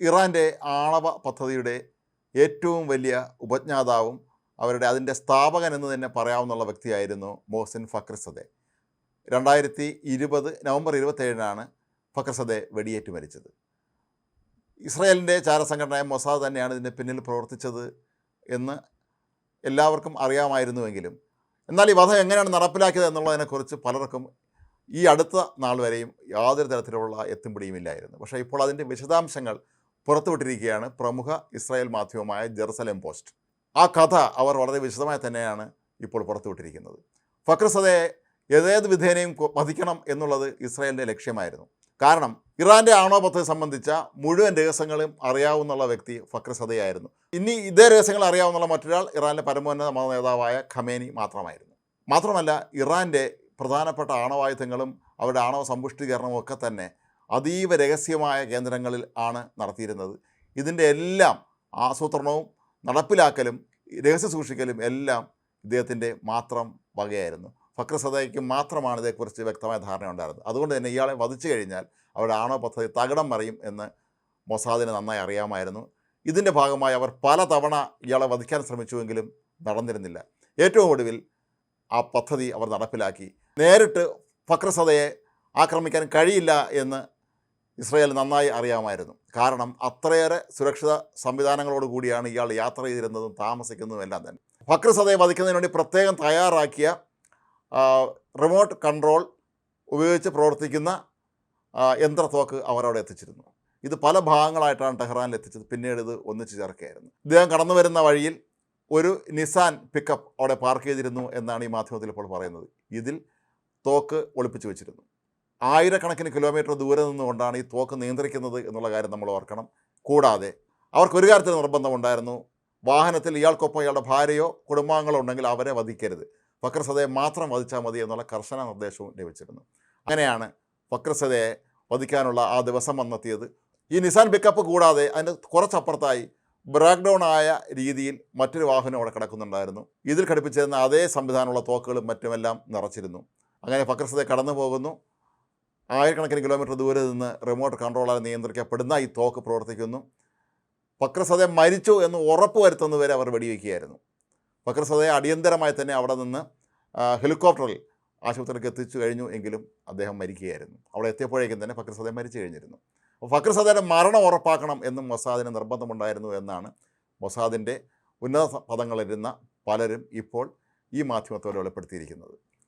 ഇറാന്റെ ആണവ പദ്ധതിയുടെ ഏറ്റവും വലിയ ഉപജ്ഞാതാവും അവരുടെ അതിന്റെ സ്ഥാപകൻ എന്ന് തന്നെ പറയാവുന്ന വ്യക്തിയായിരുന്നു മോഹസിൻ ഫക്രസദെ. രണ്ടായിരത്തി ഇരുപത് നവംബർ ഇരുപത്തേഴിനാണ് ഫക്രസദെ വെടിയേറ്റ് മരിച്ചത്. ഇസ്രയേലിന്റെ ചാരസംഘടനയായ മൊസാദ് തന്നെയാണ് ഇതിന്റെ പിന്നിൽ പ്രവർത്തിച്ചത് എന്ന് എല്ലാവർക്കും അറിയാമായിരുന്നുവെങ്കിലും എന്നാൽ ഈ വധം എങ്ങനെയാണ് നടപ്പിലാക്കിയത് എന്നുള്ളതിനെക്കുറിച്ച് പലർക്കും ഈ അടുത്ത നാൾ വരെയും യാതൊരു തരത്തിലുള്ള എത്തുംപിടിയുമില്ലായിരുന്നു പക്ഷേ ഇപ്പോൾ അതിന്റെ വിശദാംശങ്ങൾ പുറത്തുവിട്ടിരിക്കുകയാണ് പ്രമുഖ ഇസ്രായേൽ മാധ്യമമായ ജെറുസലേം പോസ്റ്റ്. ആ കഥ അവർ വളരെ വിശദമായി തന്നെയാണ് ഇപ്പോൾ പുറത്തുവിട്ടിരിക്കുന്നത്. ഫക്രസതയെ ഏതേത് വിധേനയും വധിക്കണം എന്നുള്ളത് ഇസ്രായേലിന്റെ ലക്ഷ്യമായിരുന്നു. കാരണം ഇറാന്റെ ആണവ പദ്ധതി സംബന്ധിച്ച മുഴുവൻ രഹസ്യങ്ങളും അറിയാവുന്നുള്ള വ്യക്തി ഫക്രസദയായിരുന്നു. ഇനി ഇതേ രഹസ്യങ്ങൾ അറിയാവുന്ന മറ്റൊരാൾ ഇറാനിലെ പരമോന്നത മത നേതാവായ ഖമേനി മാത്രമായിരുന്നു. മാത്രമല്ല ഇറാന്റെ പ്രധാനപ്പെട്ട ആണവായുധങ്ങളും അവരുടെ ആണവ സമ്പുഷ്ടീകരണവും ഒക്കെ തന്നെ അതീവ രഹസ്യമായ കേന്ദ്രങ്ങളിൽ ആണ് നടത്തിയിരുന്നത്. ഇതിന്റെ എല്ലാം ആസൂത്രണവും നടപ്പിലാക്കലും രഹസ്യ സൂക്ഷിക്കലും എല്ലാം ഇദ്ദേഹത്തിന്റെ മാത്രം വകയായിരുന്നു. ഫക്ര സദയ്ക്ക് മാത്രമാണ് ഇതേക്കുറിച്ച് വ്യക്തമായ ധാരണ ഉണ്ടായിരുന്നത്. അതുകൊണ്ട് തന്നെ ഇയാളെ വധിച്ചു കഴിഞ്ഞാൽ അവരുടെ ആണവ പദ്ധതി തകിടം മറിയും എന്ന് മൊസാദിന് നന്നായി അറിയാമായിരുന്നു. ഇതിന്റെ ഭാഗമായി അവർ പലതവണ ഇയാളെ വധിക്കാൻ ശ്രമിച്ചുവെങ്കിലും നടന്നിരുന്നില്ല. ഏറ്റവും ഒടുവിൽ ആ പദ്ധതി അവർ നടപ്പിലാക്കി. നേരിട്ട് ഫക്രസദയെ ആക്രമിക്കാൻ കഴിയില്ല എന്ന് ഇസ്രയേൽ നന്നായി അറിയാമായിരുന്നു. കാരണം അത്രയേറെ സുരക്ഷിത സംവിധാനങ്ങളോട് കൂടിയാണ് ഇയാൾ യാത്ര ചെയ്തിരുന്നതും താമസിക്കുന്നതും എല്ലാം തന്നെ. ഫക്രസദയെ വധിക്കുന്നതിന് വേണ്ടി പ്രത്യേകം തയ്യാറാക്കിയ റിമോട്ട് കൺട്രോൾ ഉപയോഗിച്ച് പ്രവർത്തിക്കുന്ന യന്ത്രത്തോക്ക് അവരവിടെ എത്തിച്ചിരുന്നു. ഇത് പല ഭാഗങ്ങളായിട്ടാണ് ടെഹ്റാനിൽ എത്തിച്ചത്. പിന്നീട് ഇത് ഒന്നിച്ച് ചേർക്കുകയായിരുന്നു. ഇദ്ദേഹം കടന്നു വരുന്ന വഴിയിൽ ഒരു നിസാൻ പിക്കപ്പ് അവിടെ പാർക്ക് ചെയ്തിരുന്നു എന്നാണ് ഈ മാധ്യമത്തിൽ ഇപ്പോൾ പറയുന്നത്. ഇതിൽ തോക്ക് ഒളിപ്പിച്ചു വെച്ചിരുന്നു. ആയിരക്കണക്കിന് കിലോമീറ്റർ ദൂരെ നിന്നുകൊണ്ടാണ് ഈ തോക്ക് നിയന്ത്രിക്കുന്നത് എന്നുള്ള കാര്യം നമ്മൾ ഓർക്കണം. കൂടാതെ അവർക്ക് ഒരു കാര്യത്തിൽ നിർബന്ധമുണ്ടായിരുന്നു വാഹനത്തിൽ ഇയാൾക്കൊപ്പം ഇയാളുടെ ഭാര്യയോ കുടുംബാംഗങ്ങളോ ഉണ്ടെങ്കിൽ അവരെ വധിക്കരുത്. ഫക്രസദയെ മാത്രം വധിച്ചാൽ മതി എന്നുള്ള കർശന നിർദ്ദേശവും ലഭിച്ചിരുന്നു. അങ്ങനെയാണ് ഫക്രസദയെ വധിക്കാനുള്ള ആ ദിവസം വന്നെത്തിയത്. ഈ നിസാൻ പിക്കപ്പ് കൂടാതെ അതിന്റെ കുറച്ചപ്പുറത്തായി ബ്രേക്ക് ഡൗൺ ആയ രീതിയിൽ മറ്റൊരു വാഹനം അവിടെ കിടക്കുന്നുണ്ടായിരുന്നു. ഇതിൽ ഘടിപ്പിച്ചിരുന്ന അതേ സംവിധാനമുള്ള തോക്കുകളും മറ്റുമെല്ലാം നിറച്ചിരുന്നു. അങ്ങനെ ഫക്രസദെ കടന്നു പോകുന്നു ആയിരക്കണക്കിന് കിലോമീറ്റർ ദൂരെ നിന്ന് റിമോട്ട് കൺട്രോളാൽ നിയന്ത്രിക്കപ്പെടുന്ന ഈ തോക്ക് പ്രവർത്തിക്കുന്നു. ഫക്രസദെ മരിച്ചു എന്ന് ഉറപ്പ് വരുത്തുന്നതുവരെ അവർ വെടിവെക്കുകയായിരുന്നു. ഫക്രസദയെ അടിയന്തരമായി തന്നെ അവിടെ നിന്ന് ഹെലികോപ്റ്ററിൽ ആശുപത്രിക്ക് എത്തിച്ചു കഴിഞ്ഞു എങ്കിലും അദ്ദേഹം മരിക്കുകയായിരുന്നു. അവിടെ എത്തിയപ്പോഴേക്കും തന്നെ ഫക്രസദെ മരിച്ചു കഴിഞ്ഞിരുന്നു. അപ്പോൾ ഫക്രസദയുടെ മരണം ഉറപ്പാക്കണം എന്നും മൊസാദിന് നിർബന്ധമുണ്ടായിരുന്നു എന്നാണ് മൊസാദിന്റെ ഉന്നത പദങ്ങളിരുന്ന പലരും ഇപ്പോൾ ഈ മാധ്യമത്തോടെ വെളിപ്പെടുത്തിയിരിക്കുന്നത്.